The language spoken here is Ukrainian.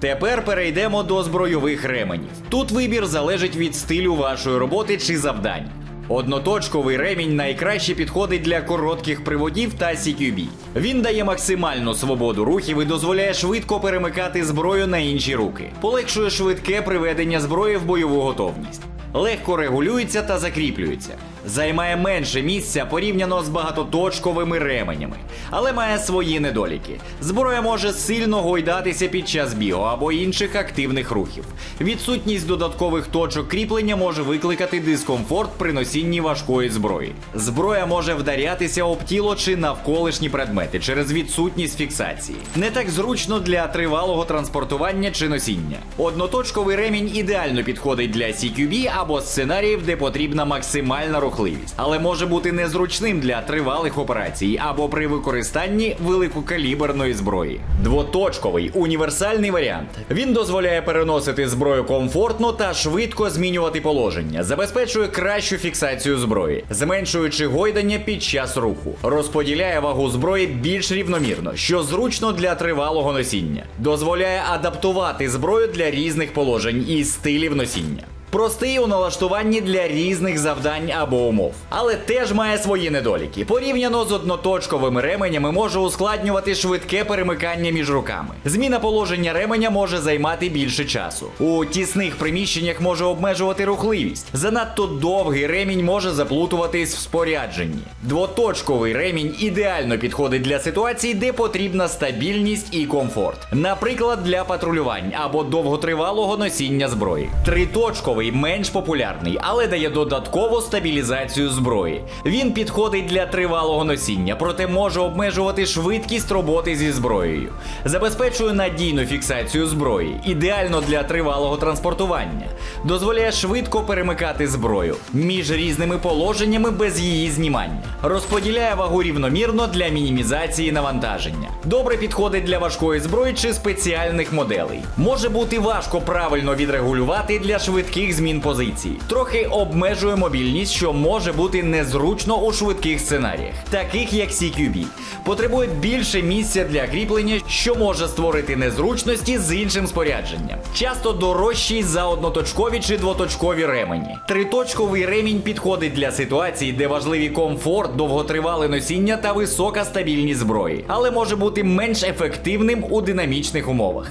Тепер перейдемо до збройових ременів. Тут вибір залежить від стилю вашої роботи чи завдань. Одноточковий ремінь найкраще підходить для коротких приводів та CQB. Він дає максимальну свободу рухів і дозволяє швидко перемикати зброю на інші руки. Полегшує швидке приведення зброї в бойову готовність. Легко регулюється та закріплюється. Займає менше місця порівняно з багатоточковими ременями, але має свої недоліки. Зброя може сильно гойдатися під час бігу або інших активних рухів. Відсутність додаткових точок кріплення може викликати дискомфорт при носінні важкої зброї. Зброя може вдарятися об тіло чи навколишні предмети через відсутність фіксації. Не так зручно для тривалого транспортування чи носіння. Одноточковий ремінь ідеально підходить для CQB або сценаріїв, де потрібна максимальна рухливість, але може бути незручним для тривалих операцій або при використанні великокаліберної зброї. Двоточковий універсальний варіант. Він дозволяє переносити зброю комфортно та швидко змінювати положення, забезпечує кращу фіксацію зброї, зменшуючи гойдання під час руху, розподіляє вагу зброї більш рівномірно, що зручно для тривалого носіння, дозволяє адаптувати зброю для різних положень і стилів носіння. Простий у налаштуванні для різних завдань або умов, але теж має свої недоліки. Порівняно з одноточковими ременями може ускладнювати швидке перемикання між руками. Зміна положення ременя може займати більше часу. У тісних приміщеннях може обмежувати рухливість. Занадто довгий ремінь може заплутуватись в спорядженні. Двоточковий ремінь ідеально підходить для ситуацій, де потрібна стабільність і комфорт, наприклад, для патрулювань або довготривалого носіння зброї. Триточковий менш популярний, але дає додаткову стабілізацію зброї. Він підходить для тривалого носіння, проте може обмежувати швидкість роботи зі зброєю. Забезпечує надійну фіксацію зброї, ідеально для тривалого транспортування. Дозволяє швидко перемикати зброю між різними положеннями без її знімання. Розподіляє вагу рівномірно для мінімізації навантаження. Добре підходить для важкої зброї чи спеціальних моделей. Може бути важко правильно відрегулювати для швидких змін позицій. Трохи обмежує мобільність, що може бути незручно у швидких сценаріях, таких як CQB. Потребує більше місця для кріплення, що може створити незручності з іншим спорядженням. Часто дорожчий за одноточкові чи двоточкові ремені. Триточковий ремінь підходить для ситуацій, де важливі комфорт, довготривале носіння та висока стабільність зброї, але може бути менш ефективним у динамічних умовах.